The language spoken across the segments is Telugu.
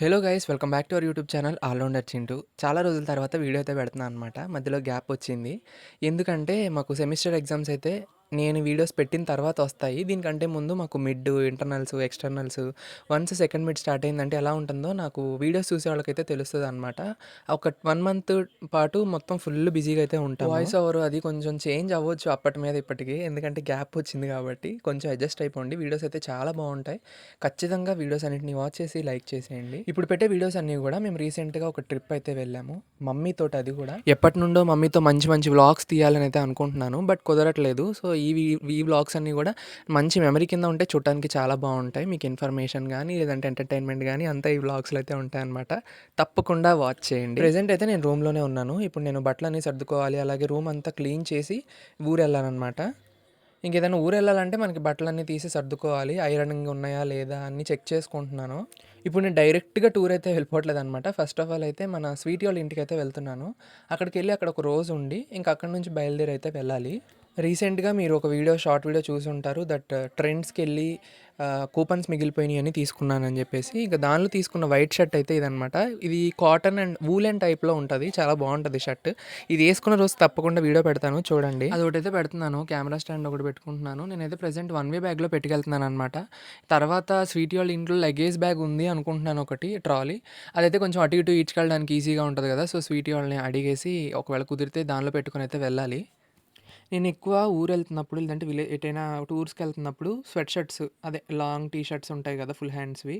Hello guys welcome back to our YouTube channel allrounder Chintu చాలా రోజుల తర్వాత వీడియో అయితే పెడుతున్నాను అనమాట మధ్యలో గ్యాప్ వచ్చింది. ఎందుకంటే మాకు సెమిస్టర్ ఎగ్జామ్స్ అయితే నేను వీడియోస్ పెట్టిన తర్వాత వస్తాయి. దీనికంటే ముందు మాకు mid internals externals once second mid start అయిందంటే ఎలా ఉంటుందో నాకు వీడియోస్ చూసే వాళ్ళకైతే తెలుస్తుంది అనమాట ఒక వన్ మంత్ పాటు మొత్తం ఫుల్ బిజీగా అయితే ఉంటాం వాయిస్ ఓవర్ అది కొంచెం చేంజ్ అవ్వచ్చు అప్పటి మీద ఇప్పటికి. ఎందుకంటే గ్యాప్ వచ్చింది కాబట్టి కొంచెం అడ్జస్ట్ అయిపోండి. వీడియోస్ అయితే చాలా బాగుంటాయి. ఖచ్చితంగా వీడియోస్ అన్నింటిని వాచ్ చేసి లైక్ చేసేయండి. ఇప్పుడు పెట్టే వీడియోస్ అన్నీ కూడా మేము రీసెంట్గా ఒక ట్రిప్ అయితే వెళ్ళాము. మమ్మీతో అది కూడా. ఎప్పటి నుండో మమ్మీతో మంచి మంచి వ్లాగ్స్ తీయాలని అయితే అనుకుంటున్నాను. బట్ కుదరట్లేదు. సో ఈ వీ- ఈ వ్లాగ్స్ అన్నీ కూడా మంచి మెమరీ కింద ఉంటే చూడటానికి చాలా బాగుంటాయి. మీకు ఇన్ఫర్మేషన్ కానీ లేదంటే ఎంటర్టైన్మెంట్ కానీ అంతా ఈ వ్లాగ్స్లో అయితే ఉంటాయి అనమాట తప్పకుండా వాచ్ చేయండి. ప్రజెంట్ అయితే నేను రూమ్లోనే ఉన్నాను. ఇప్పుడు నేను బట్టలన్నీ సర్దుకోవాలి. అలాగే రూమ్ అంతా క్లీన్ చేసి ఊరు వెళ్ళాలన్నమాట ఇంకేదైనా ఊరు వెళ్ళాలంటే మనకి బట్టలన్నీ తీసి సర్దుకోవాలి. ఐరనింగ్ ఉన్నాయా లేదా అన్నీ చెక్ చేసుకుంటున్నాను. ఇప్పుడు నేను డైరెక్ట్గా టూర్ అయితే వెళ్ళిపోవట్లేదు అనమాట ఫస్ట్ ఆఫ్ ఆల్ అయితే మన స్వీట్ వాళ్ళ ఇంటికి అయితే వెళ్తున్నాను. అక్కడికి వెళ్ళి అక్కడ ఒక రోజు ఉండి ఇంకా అక్కడి నుంచి బయలుదేరి అయితే వెళ్ళాలి. రీసెంట్గా మీరు ఒక వీడియో షార్ట్ వీడియో చూసి ఉంటారు దట్ uh, ట్రెండ్స్కి వెళ్ళి uh, కూపన్స్ మిగిలిపోయినాయి అని తీసుకున్నానని చెప్పేసి. ఇక దానిలో తీసుకున్న వైట్ షర్ట్ అయితే ఇదనమాట ఇది కాటన్ అండ్ వూలెన్ టైప్లో ఉంటుంది. చాలా బాగుంటుంది షర్ట్. ఇది వేసుకున్న రోజు తప్పకుండా వీడియో పెడతాను చూడండి. అది ఒకటైతే పెడుతున్నాను కెమెరా స్టాండ్ ఒకటి పెట్టుకుంటున్నాను. నేనైతే ప్రజెంట్ వన్ వే బ్యాగ్లో పెట్టుకెళ్తున్నాను అనమాట తర్వాత స్వీట్ వాళ్ళ ఇంట్లో లగేజ్ బ్యాగ్ ఉంది అనుకుంటున్నాను ఒకటి ట్రాలీ. అదైతే కొంచెం అటు ఇటు ఈడ్చుకెళ్ళడానికి ఈజీగా ఉంటుంది కదా సో స్వీట్ వాళ్ళని అడిగేసి ఒకవేళ కుదిరితే దానిలో పెట్టుకొని అయితే వెళ్ళాలి. నేను ఎక్కువ ఊరు వెళ్తున్నప్పుడు లేదంటే విలే ఎటైనా టూర్స్కి వెళ్తున్నప్పుడు స్వెట్ షర్ట్స్ అదే లాంగ్ టీ షర్ట్స్ ఉంటాయి కదా ఫుల్ హ్యాండ్స్వి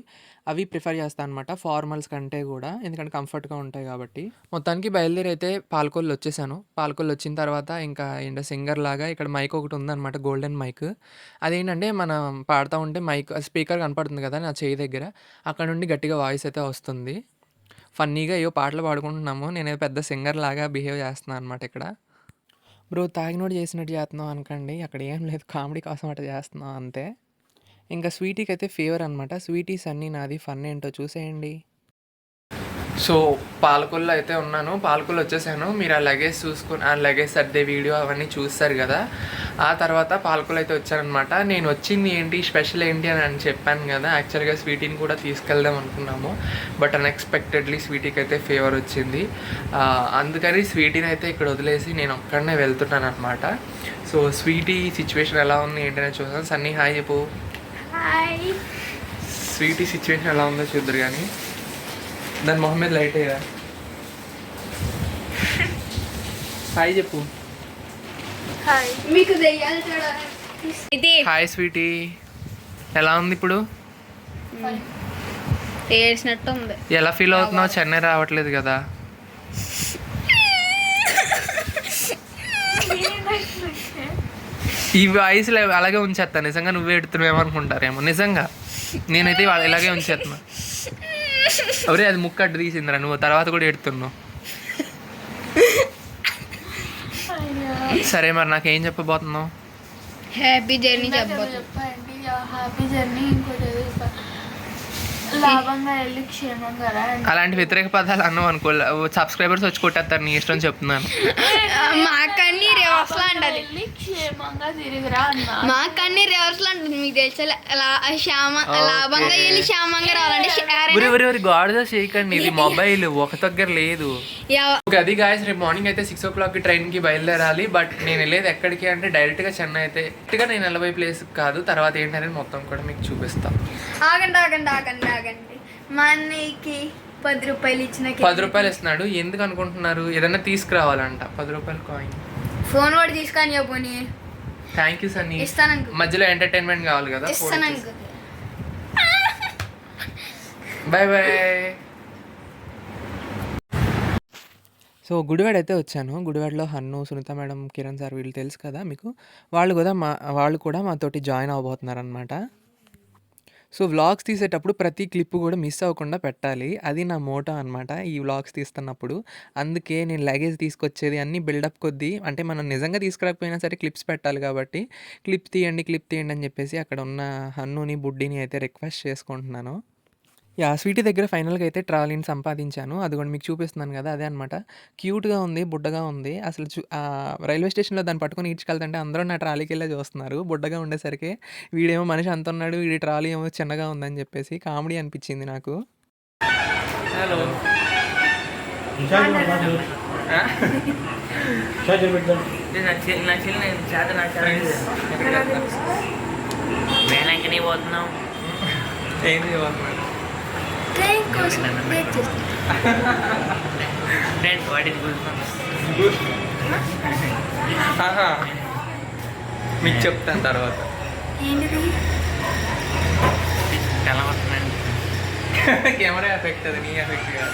అవి ప్రిఫర్ చేస్తాను అనమాట ఫార్మల్స్ కంటే కూడా ఎందుకంటే కంఫర్ట్గా ఉంటాయి కాబట్టి. మొత్తానికి బయలుదేరి అయితే పాలకొల్లు వచ్చేసాను. పాల్కొల్లు వచ్చిన తర్వాత ఇంకా ఏంటో సింగర్ లాగా ఇక్కడ మైక్ ఒకటి ఉందన్నమాట గోల్డెన్ మైక్. అదేంటంటే మనం పాడుతూ ఉంటే మైక్ స్పీకర్ కనపడుతుంది కదా నా చేయి దగ్గర అక్కడ నుండి గట్టిగా వాయిస్ అయితే వస్తుంది. ఫన్నీగా ఏవో పాటలు పాడుకుంటున్నాము. నేను పెద్ద సింగర్ లాగా బిహేవ్ చేస్తున్నాను అనమాట ఇక్కడ. బ్రో తాగినోడు చేసినట్టు చేస్తున్నాం అనకండి అక్కడ ఏం లేదు కామెడీ కోసం అట్లా చేస్తున్నాం అంతే. ఇంకా స్వీటీకి అయితే ఫేవర్ అనమాట స్వీటీస్ అన్నీ నాది ఫన్ ఏంటో చూసేయండి. సో పాలకొల్లో అయితే ఉన్నాను. పాలకొల్లు వచ్చేసాను. మీరు ఆ లగేజ్ చూసుకుని ఆ లగేజ్ సర్దే వీడియో అవన్నీ చూస్తారు కదా. ఆ తర్వాత పాలకొల్లు అయితే వచ్చారనమాట నేను వచ్చింది ఏంటి స్పెషల్ ఏంటి అని అని చెప్పాను కదా. యాక్చువల్గా స్వీటీని కూడా తీసుకెళ్దాం అనుకున్నాము. బట్ అన్ఎక్స్పెక్టెడ్లీ స్వీటీకి అయితే ఫేవర్ వచ్చింది. అందుకని స్వీటీని అయితే ఇక్కడ వదిలేసి నేను ఒక్కడనే వెళ్తున్నాను అనమాట సో స్వీటీ సిచ్యువేషన్ ఎలా ఉంది ఏంటనే చూసాను సన్నీ హాయ్ చెప్పు. హాయ్. స్వీటీ సిచ్యువేషన్ ఎలా ఉందో చూద్దరు కానీ. దాని మొహం మీద లైట్ అయ్యా హాయ్ చెప్పు. హాయ్ మీకు ఇది హాయ్ స్వీటీ ఎలా ఉంది ఇప్పుడు? ఏడ్చినట్టు ఉంది. ఎలా ఫీల్ అవుతున్నావు? చెన్నై రావట్లేదు కదా. ఈ వాయిస్ అలాగే ఉంచేస్తా నిజంగా నువ్వే ఎడుతున్నావేమో అనుకుంటారేమో. నిజంగా. నేనైతే వాళ్ళ ఇలాగే ఉంచేస్తున్నా ఎవరే అది ముక్క అడ్డు తీసిందిరా నువ్వు తర్వాత కూడా ఎడుతున్నావు. సరే మరి నాకేం చెప్పబోతున్నావు? హ్యాపీ జర్నీ చెప్పబోతుంది చెప్పండి హ్యాపీ జర్నీ ఇంకోటి అలాంటి వ్యతిరేక పదాలు అన్నావు అనుకో సబ్స్క్రైబర్స్ వచ్చి కొట్టేస్తారు నీ ఇష్టం చెప్తున్నాను. మాకన్నీ రివర్స్లో అంటది. మాకన్నీ రివర్స్లో అంటది. మీకు తెలుసా శ్యామ. లాభంగా వెళ్ళి శ్యామంగా రావాలంటే గాడిద చేయకండి ఇది మొబైల్ ఒక దగ్గర లేదు. అది గాయస్ రేపు మార్నింగ్ అయితే సిక్స్ ఓ క్లాక్కి ట్రైన్కి బయలుదేరాలి బట్ నేను వెళ్ళేది ఎక్కడికి అంటే డైరెక్ట్గా చెన్నై అయితే. నేను వెళ్ళబోయే ప్లేస్ కాదు తర్వాత ఏంటనేది మొత్తం కూడా మీకు చూపిస్తాను ఆగండి ఆగండి ఆగండి ఆగండి. మా అన్నయ్యకి పది రూపాయలు ఇచ్చిన పది రూపాయలు ఇస్తున్నాడు. ఎందుకు అనుకుంటున్నారు? ఏదైనా తీసుకురావాలంట. పది రూపాయలు కాయిన్ ఫోన్ కూడా తీసుకొని చెప్పని థ్యాంక్ యూ సన్నీ ఇస్తాను మధ్యలో ఎంటర్టైన్మెంట్ కావాలి కదా ఇస్తాను బాయ్ బాయ్ సో గుడివాడ అయితే వచ్చాను. గుడివాడలో హన్ను సునీత మేడం కిరణ్ సార్ వీళ్ళు తెలుసు కదా మీకు. వాళ్ళు కూడా మా వాళ్ళు కూడా మాతోటి జాయిన్ అవబోతున్నారు అనమాట సో వ్లాగ్స్ తీసేటప్పుడు ప్రతి క్లిప్ కూడా మిస్ అవ్వకుండా పెట్టాలి. అది నా మోటో అనమాట ఈ వ్లాగ్స్ తీస్తున్నప్పుడు. అందుకే నేను లగేజ్ తీసుకొచ్చేది అన్ని బిల్డప్ కొద్దీ అంటే మనం నిజంగా తీసుకురాకపోయినా సరే క్లిప్స్ పెట్టాలి కాబట్టి క్లిప్ తీయండి క్లిప్ తీయండి అని చెప్పేసి అక్కడ ఉన్న హన్నుని బుడ్డిని అయితే రిక్వెస్ట్ చేసుకుంటున్నాను. యా స్వీటీ దగ్గర ఫైనల్గా అయితే ట్రావెలింగ్ సంపాదించాను. అది కూడా మీకు చూపిస్తున్నాను కదా అదే అనమాట క్యూట్గా ఉంది బుడ్డగా ఉంది. అసలు చూ రైల్వే స్టేషన్లో దాన్ని పట్టుకొని ఈడ్చుకెళ్తుంటే అందరూ నా ట్రాలీకి వెళ్ళే చూస్తున్నారు. బుడ్డగా ఉండేసరికి వీడేమో మనిషి అంత ఉన్నాడు వీడి ట్రాలీ ఏమో చిన్నగా ఉందని చెప్పేసి కామెడీ అనిపించింది నాకు. హలో. నా చెల్లి నా చెల్లి నేను చేత నా చెల్లి వేలంకని పోతున్నాం. ఏం చేయబోతున్నారు ట్రైన్ కోసం వెయిట్ చేస్తాను ఫ్రెండ్స్ వాటి చూస్తున్నాం ఆహా. మీకు చెప్తాను తర్వాత ఏంటిది తెల్లవస్తున్నాను కెమెరా ఎఫెక్ట్ అది నీ ఎఫెక్ట్ కాదు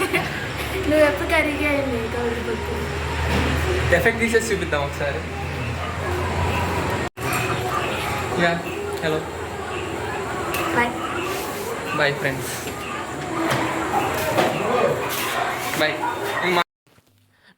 నువ్వు ఎప్పుడు కరిగా వెళ్ళి కౌడిపోతు ఎఫెక్ట్ తీసేసి చూపిద్దాం ఒకసారి yeah hello bye bye friends bye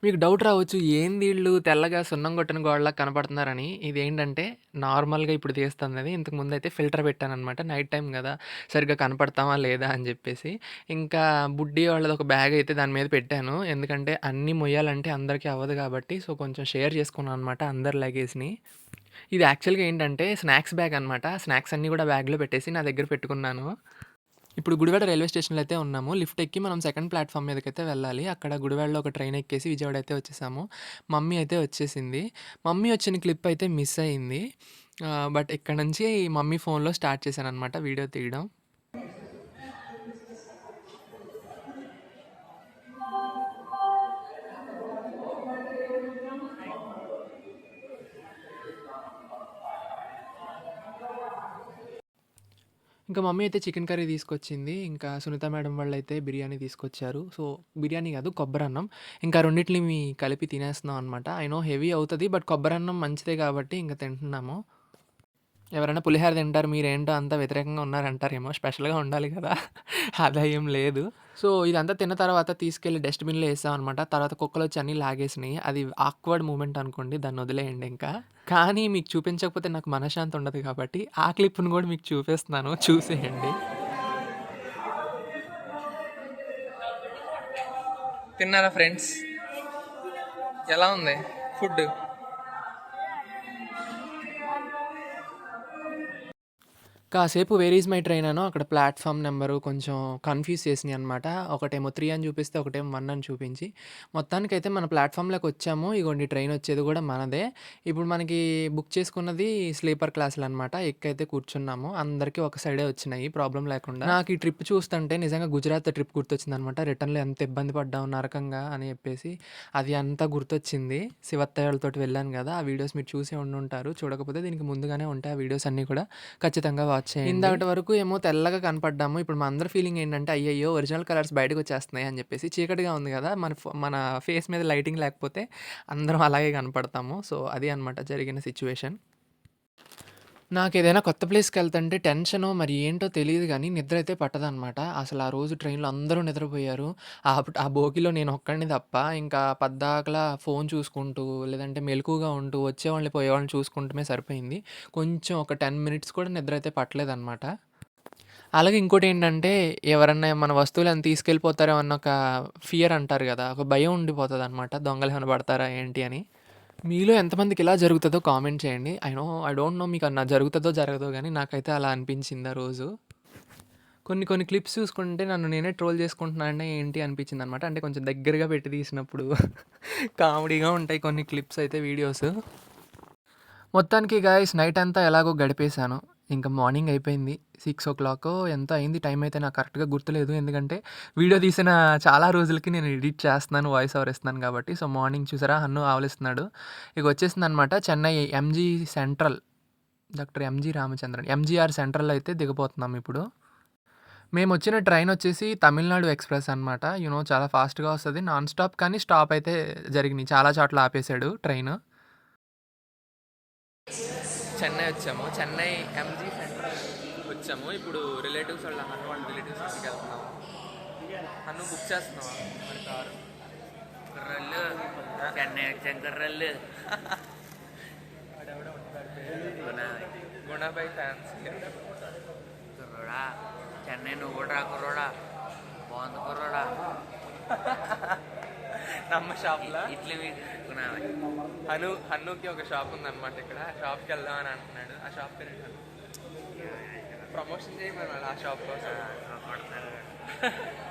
మీకు డౌట్ రావచ్చు ఏంది వీళ్ళు తెల్లగా సున్నం కొట్టిన గోడలా కనపడుతున్నారని? ఇది ఏంటంటే నార్మల్గా ఇప్పుడు తీస్తున్నది ఇంతకు ముందు అయితే ఫిల్టర్ పెట్టాను అనమాట నైట్ టైం కదా సరిగ్గా కనపడతామా లేదా? అని చెప్పేసి. ఇంకా బుడ్డి వాళ్ళది ఒక బ్యాగ్ అయితే దాని మీద పెట్టాను. ఎందుకంటే అన్నీ మొయ్యాలంటే అందరికీ అవ్వదు కాబట్టి సో కొంచెం షేర్ చేసుకున్నాను అనమాట అందరి లగేజ్ని ఇది యాక్చువల్గా ఏంటంటే స్నాక్స్ బ్యాగ్ అనమాట స్నాక్స్ అన్నీ కూడా బ్యాగ్లో పెట్టేసి నా దగ్గర పెట్టుకున్నాను. ఇప్పుడు గుడివాడ రైల్వే స్టేషన్లో అయితే ఉన్నాము. లిఫ్ట్ ఎక్కి మనం సెకండ్ ప్లాట్ఫామ్ మీదకైతే వెళ్ళాలి. అక్కడ గుడివాడలో ఒక ట్రైన్ ఎక్కేసి విజయవాడ అయితే వచ్చేసాము. మమ్మీ అయితే వచ్చేసింది. మమ్మీ వచ్చిన క్లిప్ అయితే మిస్ అయింది. బట్ ఇక్కడ నుంచి మమ్మీ ఫోన్లో స్టార్ట్ చేశాను అనమాట వీడియో తీయడం. ఇంకా మమ్మీ అయితే చికెన్ కర్రీ తీసుకొచ్చింది. ఇంకా సునీత మేడం వాళ్ళు అయితే బిర్యానీ తీసుకొచ్చారు. సో బిర్యానీ కాదు కొబ్బరి అన్నం ఇంకా రెండింటిని మీ కలిపి తినేస్తున్నాం అనమాట అయినో హెవీ అవుతుంది బట్ కొబ్బరి అన్నం మంచిదే కాబట్టి ఇంకా తింటున్నాము. ఎవరైనా పులిహోర తింటారు మీరేంటో అంత వ్యతిరేకంగా ఉన్నారంటారేమో. స్పెషల్గా ఉండాలి కదా. అలా ఏం లేదు. సో ఇదంతా తిన్న తర్వాత తీసుకెళ్ళి డస్ట్బిన్లో వేసామన్నమాట తర్వాత కుక్కలు వచ్చి అన్నీ లాగేసినాయి. అది ఆక్వర్డ్ మూమెంట్ అనుకోండి దాన్ని వదిలేయండి ఇంకా. కానీ మీకు చూపించకపోతే నాకు మనశ్శాంతి ఉండదు కాబట్టి ఆ క్లిప్ను కూడా మీకు చూపిస్తున్నాను. చూసేయండి. తిన్నారా ఫ్రెండ్స్? ఎలా ఉంది? ఫుడ్ కాసేపు వేర్ ఈజ్ మై ట్రైన్ అనో అక్కడ ప్లాట్ఫామ్ నెంబరు కొంచెం కన్ఫ్యూజ్ చేసినాయి అనమాట ఒకటేమో త్రీ అని చూపిస్తే ఒకటేమో వన్ అని చూపించి. మొత్తానికైతే మన ప్లాట్ఫామ్లోకి వచ్చాము. ఇగోండి ట్రైన్ వచ్చేది కూడా మనదే. ఇప్పుడు మనకి బుక్ చేసుకున్నది స్లీపర్ క్లాసులు అనమాట ఎక్కైతే కూర్చున్నాము అందరికీ ఒక సైడే వచ్చినాయి ప్రాబ్లం లేకుండా. నాకు ఈ ట్రిప్ చూస్తుంటే నిజంగా గుజరాత్ ట్రిప్ గుర్తొచ్చింది అనమాట రిటర్న్లో ఎంత ఇబ్బంది పడ్డాము నరకంగా అని చెప్పేసి. అది అంతా గుర్తొచ్చింది. శివత్తయ్యలతోటి వెళ్ళాను కదా ఆ వీడియోస్ మీరు చూసే ఉండుంటారు. చూడకపోతే దీనికి ముందుగానే ఉంటాయి ఆ వీడియోస్ అన్నీ కూడా. ఖచ్చితంగా వాచ్ చేయండి. ఇందాకటి వరకు ఏమో తెల్లగా కనపడ్డాము. ఇప్పుడు మా అందరి ఫీలింగ్ ఏంటంటే అయ్యయ్యో ఒరిజినల్ కలర్స్ బయటకు వచ్చేస్తున్నాయి అని చెప్పేసి చీకటిగా ఉంది కదా మన మన ఫేస్ మీద లైటింగ్ లేకపోతే అందరం అలాగే కనపడతాము. సో అది అన్నమాట జరిగిన సిచ్యువేషన్ నాకు ఏదైనా కొత్త ప్లేస్కి వెళ్తుంటే టెన్షనో మరి ఏంటో తెలియదు కానీ నిద్ర అయితే పట్టదనమాట అసలు ఆ రోజు ట్రైన్లో అందరూ నిద్రపోయారు. ఆ ఆ బోగిలో నేను ఒక్కడిని తప్ప ఇంకా పద్దాకలా ఫోన్ చూసుకుంటూ లేదంటే మెలకుగా ఉంటూ వచ్చేవాళ్ళని పోయేవాళ్ళని చూసుకుంటమే సరిపోయింది. కొంచెం ఒక టెన్ మినిట్స్ కూడా నిద్ర అయితే పట్టలేదన్నమాట. అలాగే ఇంకోటి ఏంటంటే ఎవరన్నా మన వస్తువులు అని తీసుకెళ్ళిపోతారో అన్న ఒక ఫియర్ అంటారు కదా ఒక భయం ఉండిపోతుంది అనమాట దొంగలు ఏమైనా పడతారా ఏంటి అని. మీలో ఎంతమందికి ఇలా జరుగుతుందో కామెంట్ చేయండి. I know I don't know మీకు అన్న జరుగుతుందో జరగదో కానీ నాకైతే అలా అనిపించింది ఆ రోజు. కొన్ని కొన్ని క్లిప్స్ చూసుకుంటే నన్ను నేనే ట్రోల్ చేసుకుంటున్నానే ఏంటి అనిపించింది అనమాట అంటే కొంచెం దగ్గరగా పెట్టి తీసినప్పుడు కామెడీగా ఉంటాయి కొన్ని క్లిప్స్ అయితే వీడియోస్ మొత్తానికి గాయస్ నైట్ అంతా ఎలాగో గడిపేశాను. ఇంకా మార్నింగ్ అయిపోయింది సిక్స్ ఓ క్లాక్. ఎంత అయింది టైం అయితే నాకు కరెక్ట్గా గుర్తులేదు. ఎందుకంటే వీడియో తీసిన చాలా రోజులకి నేను ఎడిట్ చేస్తున్నాను వాయిస్ ఓవర్ ఇస్తున్నాను కాబట్టి. సో మార్నింగ్ చూసారా? హన్ను ఆవలిస్తున్నాడు. ఇక వచ్చేసింది అనమాట Chennai MG central. Doctor MG Ramachandran. MGR central అయితే దిగబోతున్నాం ఇప్పుడు. మేము వచ్చిన ట్రైన్ వచ్చేసి తమిళనాడు ఎక్స్ప్రెస్ అనమాట యూనో చాలా ఫాస్ట్గా వస్తుంది. నాన్ స్టాప్ కానీ స్టాప్ అయితే జరిగినాయి. చాలా చోట్ల ఆపేశాడు ట్రైన్. చెన్నై వచ్చాము. చెన్నై ఎంజీ సెంట్రల్ వచ్చాము. ఇప్పుడు రిలేటివ్స్ వాళ్ళ హన్ను వాళ్ళ రిలేటివ్స్ ఇంటికి వెళ్తున్నాము. హన్ను బుక్ చేస్తున్నావా? మరి కారు. కుర్రళ్ళు చెన్నై వచ్చాం కుర్రళ్ళు గుణ గుణపై ఫ్యాన్స్. కుర్రోడా. చెన్నై నువ్వు కూడా రా కుర్రోడా. బాగుంది కుర్రోడా. నమ్మ షాప్లో? ఇడ్లీ గుణ హను హన్నుకి ఒక షాప్ ఉందన్నమాట ఇక్కడ. ఆ షాప్కి వెళ్దామని అంటున్నాడు. ఆ షాప్ పేరు? ప్రమోషన్ చేయమని ఆ షాప్ కోసం.